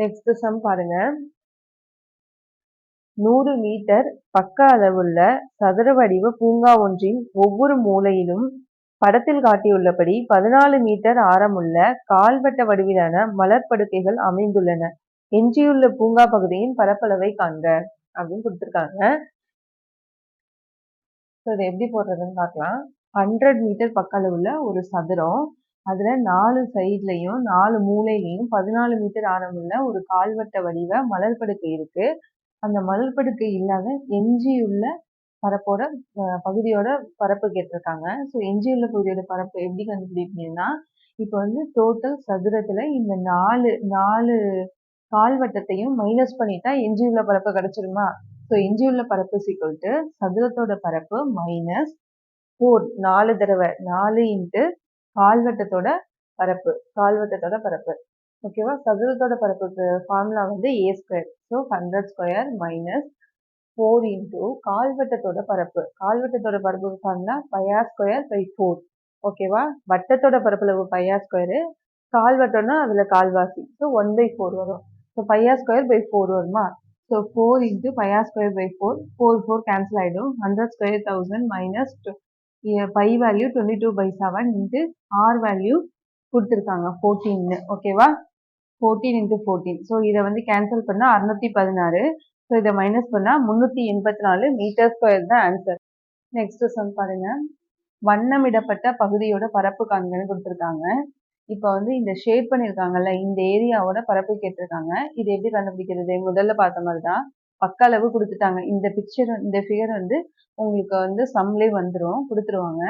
Next sum பாருங்க. நூறு metre பக்க அளவுள்ள சதுர வடிவ பூங்கா ஒன்றின் ஒவ்வொரு மூலையிலும் படத்தில் காட்டியுள்ளபடி பதினாலு மீட்டர் ஆரமுள்ள கால்வட்ட வடிவிலான மலர்படுக்கைகள் அமைந்துள்ளன. எஞ்சியுள்ள பூங்கா பகுதியின் பரப்பளவை காண்க அப்படின்னு கொடுத்துருக்காங்க. ஸோ எப்படி போடுறதுன்னு பார்க்கலாம். ஹண்ட்ரட் மீட்டர் பக்க அளவுள்ள ஒரு சதுரம். அதில் நாலு சைட்லையும் நாலு மூலையிலையும் பதினாலு மீட்டர் ஆரமுள்ள ஒரு கால்வட்ட வடிவ மலர் படுக்கை இருக்கு. அந்த மலர் படுக்கை இல்லாத எஞ்சியுள்ள பரப்போட பகுதியோட பரப்பு கேட்டிருக்காங்க. ஸோ எஞ்சியுள்ள பகுதியோட பரப்பு எப்படி கண்டுபிடிப்பீங்கன்னா இப்போ வந்து டோட்டல் சதுரத்துல இந்த நாலு நாலு கால்வட்டத்தையும் மைனஸ் பண்ணிட்டா எஞ்சியுள்ள பரப்பு கிடைச்சிருமா? ஸோ எஞ்சியுள்ள பரப்பு சீக்வல் சதுரத்தோட பரப்பு மைனஸ் ஃபோர் நாலு தடவை நாலு இன்ட்டு கால்வட்டத்தோட பரப்பு கால்வட்டத்தோட பரப்பு. ஓகேவா சதுரத்தோட பரப்புக்கு ஃபார்முலா வந்து a square so hundred square minus four into கால்வட்டத்தோட பரப்பு. கால்வட்டத்தோட பரப்புக்கு formula pi r square by four ஓகேவா வட்டத்தோட பரப்பில் பையா ஸ்கொயரு கால்வட்டம்னா அதில் கால்வாசி. ஸோ ஒன் பை ஃபோர் வரும். So pi r square by four வருமா? So four into pi r square by four four four cancel ஆகிடும் hundred square thousand minus pi value twenty two by seven into r value கொடுத்துருக்காங்க ஃபோர்டீன்னு ஓகேவா fourteen into fourteen so இதை வந்து cancel பண்ணால் அறுநூத்தி பதினாறு. ஸோ இதை மைனஸ் பண்ணால் முந்நூற்றி எண்பத்தி நாலு மீட்டர் ஸ்கொயர் தான் ஆன்சர் நெக்ஸ்ட் சம் பாருங்க. வண்ணமிடப்பட்ட பகுதியோட பரப்பு காண்கன்னு கொடுத்துருக்காங்க. இப்போ வந்து இந்த ஷேட் பண்ணியிருக்காங்கல்ல இந்த ஏரியாவோட பரப்பு கேட்டிருக்காங்க. இது எப்படி கண்டுபிடிக்கிறது? முதல்ல பார்த்த மாதிரி தான் பக்க அளவு கொடுத்துட்டாங்க. இந்த பிக்சர் இந்த ஃபிகர் வந்து உங்களுக்கு வந்து சம்லேயே வந்துடும் கொடுத்துருவாங்க.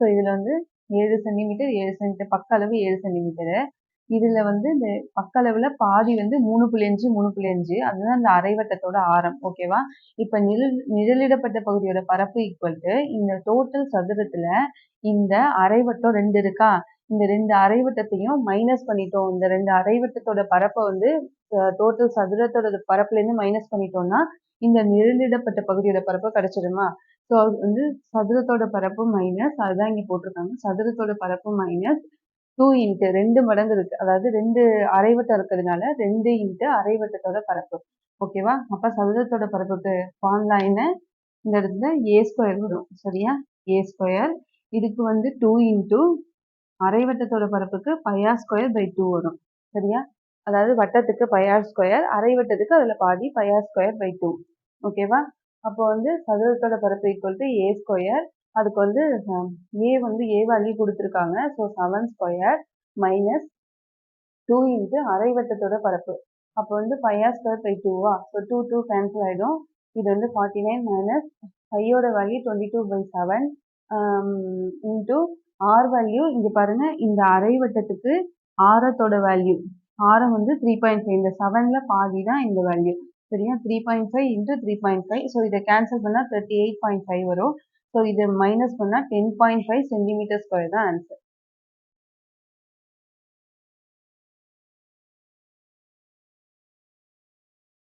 ஸோ இதில் வந்து ஏழு சென்டிமீட்டர் ஏழு சென்டிமீட்டர் பக்க அளவு ஏழு சென்டிமீட்டரு இதில் வந்து இந்த பக்க அளவில் பாதி வந்து மூணு புள்ளி அஞ்சு மூணு புள்ளி அஞ்சு. அதுதான் அந்த அரைவட்டத்தோட ஆரம். ஓகேவா இப்போ நிழல் நிழலிடப்பட்ட பகுதியோட பரப்பு ஈக்குவல் டு இந்த டோட்டல் சதுரத்தில் இந்த அரைவட்டம் ரெண்டு இருக்கா? இந்த ரெண்டு அரைவட்டத்தையும் மைனஸ் பண்ணிட்டோம். இந்த ரெண்டு அரைவட்டத்தோட பரப்பை வந்து டோட்டல் சதுரத்தோட பரப்புலேருந்து மைனஸ் பண்ணிட்டோம்னா இந்த நிழலிடப்பட்ட பகுதியோட பரப்பு கிடைச்சிடுமா ஸோ அது வந்து சதுரத்தோட பரப்பு மைனஸ் அதுதான் இங்கே போட்டிருக்காங்க. சதுரத்தோட பரப்பு மைனஸ் டூ இன்ட்டு ரெண்டு மடங்கு இருக்கு. அதாவது ரெண்டு அரைவட்டம் இருக்கிறதுனால ரெண்டு இன்ட்டு அரைவட்டத்தோட பரப்பு. ஓகேவா அப்போ சதுரத்தோட பரப்புக்கு ஃபார்முலா என்ன இந்த இடத்துல ஏ ஸ்கொயர் வரும். சரியா? ஏ ஸ்கொயர் இதுக்கு வந்து டூ இன்ட்டு அரைவட்டத்தோட பரப்புக்கு pi r square by two வரும். சரியா? அதாவது வட்டத்துக்கு பையார் ஸ்கொயர் அரைவட்டத்துக்கு அதில் பாதி பையார் ஸ்கொயர் பை டூ ஓகேவா அப்போ வந்து சதுரத்தோட பரப்பு ஈக்குவல் டு ஏ ஸ்கொயர் அதுக்கு வந்து ஏ வந்து ஏ வேல்யூ கொடுத்துருக்காங்க. So seven square minus two into அரைவட்டத்தோட பரப்பு. அப்போ வந்து பையார் ஸ்கொயர் பை டூவா ஸோ டூ டூ கேன்சல் ஆகிடும் இது வந்து forty nine minus ஃபையோட value twenty two by seven into r value இங்கே பாருங்கள் இந்த அரை வட்டத்துக்கு ஆரத்தோட வேல்யூ ஆரம் வந்து த்ரீ பாயிண்ட் ஃபைவ் இந்த செவனில் பாதி தான் இந்த வேல்யூ சரியா? Three point five into three point five so இதை கேன்சல் பண்ணால் தேர்ட்டி எயிட் பாயிண்ட் ஃபைவ் வரும். ஸோ இதை மைனஸ் பண்ணால் ten point five centimetre square தான் ஆன்சர்